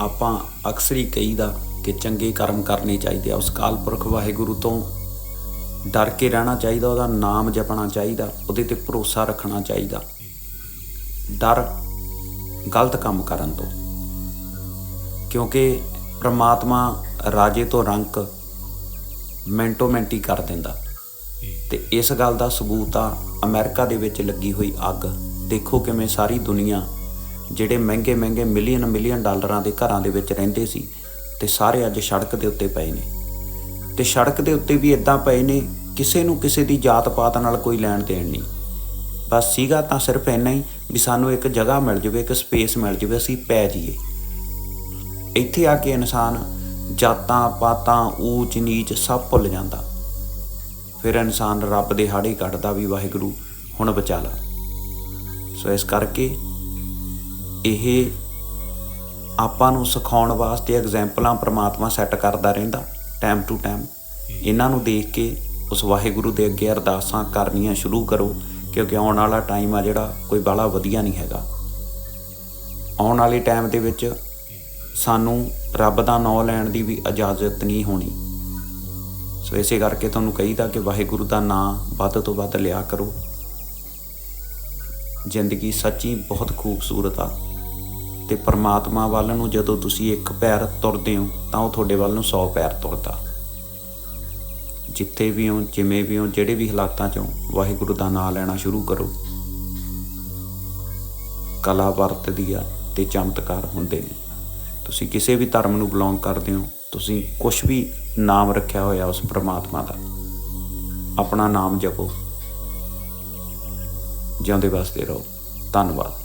ਆਪਾਂ ਅਕਸਰ ਹੀ ਕਹੀਦਾ ਕਿ ਚੰਗੇ ਕਰਮ ਕਰਨੇ ਚਾਹੀਦੇ ਆ। ਉਸ ਕਾਲ ਪੁਰਖ ਵਾਹਿਗੁਰੂ ਤੋਂ ਡਰ ਕੇ ਰਹਿਣਾ ਚਾਹੀਦਾ, ਉਹਦਾ ਨਾਮ ਜਪਣਾ ਚਾਹੀਦਾ, ਉਹਦੇ ਤੇ ਭਰੋਸਾ ਰੱਖਣਾ ਚਾਹੀਦਾ। ਡਰ ਗਲਤ ਕੰਮ ਕਰਨ ਤੋਂ। ਕਿਉਂਕਿ ਪ੍ਰਮਾਤਮਾ ਰਾਜੇ ਤੋਂ ਰੰਕ ਮਿੰਟੋ ਮਿੰਟੀ ਕਰ ਦਿੰਦਾ। ਤੇ ਇਸ ਗੱਲ ਦਾ ਸਬੂਤ ਆ, ਅਮਰੀਕਾ ਦੇ ਵਿੱਚ ਲੱਗੀ ਹੋਈ ਅੱਗ। ਦੇਖੋ ਕਿਵੇਂ ਸਾਰੀ ਦੁਨੀਆ ਜਿਹੜੇ ਮਹਿੰਗੇ ਮਹਿੰਗੇ ਮਿਲੀਅਨ ਮਿਲੀਅਨ ਡਾਲਰਾਂ ਦੇ ਘਰਾਂ ਦੇ ਵਿੱਚ ਰਹਿੰਦੇ ਸੀ ਤੇ ਸਾਰੇ ਅੱਜ ਸੜਕ ਦੇ ਉੱਤੇ ਪਏ ਨੇ। ਤੇ ਸੜਕ ਦੇ ਉੱਤੇ ਵੀ ਇਦਾਂ ਪਏ ਨੇ, ਕਿਸੇ ਨੂੰ ਕਿਸੇ ਦੀ ਜਾਤ ਪਾਤ ਨਾਲ ਕੋਈ ਲੈਣ ਦੇਣ ਨਹੀਂ। ਬਸ ਸੀਗਾ ਤਾਂ ਸਿਰਫ ਇੰਨਾ ਹੀ ਵੀ ਸਾਨੂੰ ਇੱਕ ਜਗ੍ਹਾ ਮਿਲ ਜਾਵੇ, ਇੱਕ ਸਪੇਸ ਮਿਲ ਜਾਵੇ, ਅਸੀਂ ਪੈ ਜਾਈਏ। ਇੱਥੇ ਆ ਕੇ ਇਨਸਾਨ ਜਾਤਾਂ, ਪਾਤਾਂ, ਊਚ, ਨੀਚ ਸਭ ਭੁੱਲ ਜਾਂਦਾ। ਫਿਰ ਇਨਸਾਨ ਰੱਬ ਦੇ ਹਾੜੇ ਕੱਢਦਾ ਵੀ ਵਾਹਿਗੁਰੂ ਹੁਣ ਬਚਾ ਲਾ। ਸੋ ਇਸ ਕਰਕੇ ਇਹ ਆਪਾਂ ਨੂੰ ਸਿਖਾਉਣ ਵਾਸਤੇ ਐਗਜ਼ਾਮਪਲਾਂ ਪ੍ਰਮਾਤਮਾ ਸੈੱਟ ਕਰਦਾ ਰਹਿੰਦਾ ਟਾਈਮ ਟੂ ਟਾਈਮ ਇਹਨਾਂ ਨੂੰ ਦੇਖ ਕੇ ਉਸ ਵਾਹਿਗੁਰੂ ਦੇ ਅੱਗੇ ਅਰਦਾਸਾਂ ਕਰਨੀਆਂ ਸ਼ੁਰੂ ਕਰੋ ਕਿਉਂਕਿ ਆਉਣ ਵਾਲਾ ਟਾਈਮ ਆ ਜਿਹੜਾ ਕੋਈ ਬਾਲਾ ਵਧੀਆ ਨਹੀਂ ਹੈਗਾ। ਆਉਣ ਵਾਲੇ ਟਾਈਮ ਦੇ ਵਿੱਚ ਸਾਨੂੰ ਰੱਬ ਦਾ ਨਾਮ ਲੈਣ ਦੀ ਵੀ ਇਜਾਜ਼ਤ ਨਹੀਂ ਹੋਣੀ। ਸੋ ਇਸੇ ਕਰਕੇ ਤੁਹਾਨੂੰ ਕਹੀਦਾ ਕਿ ਵਾਹਿਗੁਰੂ ਦਾ ਨਾਮ ਵੱਧ ਤੋਂ ਵੱਧ ਲਿਆ ਕਰੋ। ਜ਼ਿੰਦਗੀ ਸੱਚੀ ਬਹੁਤ ਖੂਬਸੂਰਤ ਆ। ਤੇ ਪਰਮਾਤਮਾ ਵੱਲ ਨੂੰ ਜਦੋਂ ਤੁਸੀਂ ਇੱਕ ਪੈਰ ਤੁਰਦੇ ਹੋ, ਤਾਂ ਉਹ ਤੁਹਾਡੇ ਵੱਲ ਨੂੰ 100 ਪੈਰ ਤੁਰਦਾ। ਜਿੱਥੇ ਵੀ ਹੋ, ਜਿਵੇਂ ਵੀ ਹੋ, ਜਿਹੜੇ ਵੀ ਹਾਲਾਤਾਂ 'ਚ ਹੋ, ਵਾਹਿਗੁਰੂ ਦਾ ਨਾਮ ਲੈਣਾ ਸ਼ੁਰੂ ਕਰੋ। ਕਲਾ ਵਰਤਦੀ ਆ ਤੇ ਚਮਤਕਾਰ ਹੁੰਦੇ ਨੇ। ਤੁਸੀਂ ਕਿਸੇ ਵੀ ਧਰਮ ਨੂੰ ਬਿਲੋਂਗ ਕਰਦੇ ਹੋ, ਤੁਸੀਂ ਕੁਝ ਵੀ ਨਾਮ ਰੱਖਿਆ ਹੋਇਆ ਉਸ ਪ੍ਰਮਾਤਮਾ ਦਾ, ਆਪਣਾ ਨਾਮ ਜਪੋ। ਜਿਉਂਦੇ ਵਾਸਤੇ ਰਹੋ। ਧੰਨਵਾਦ।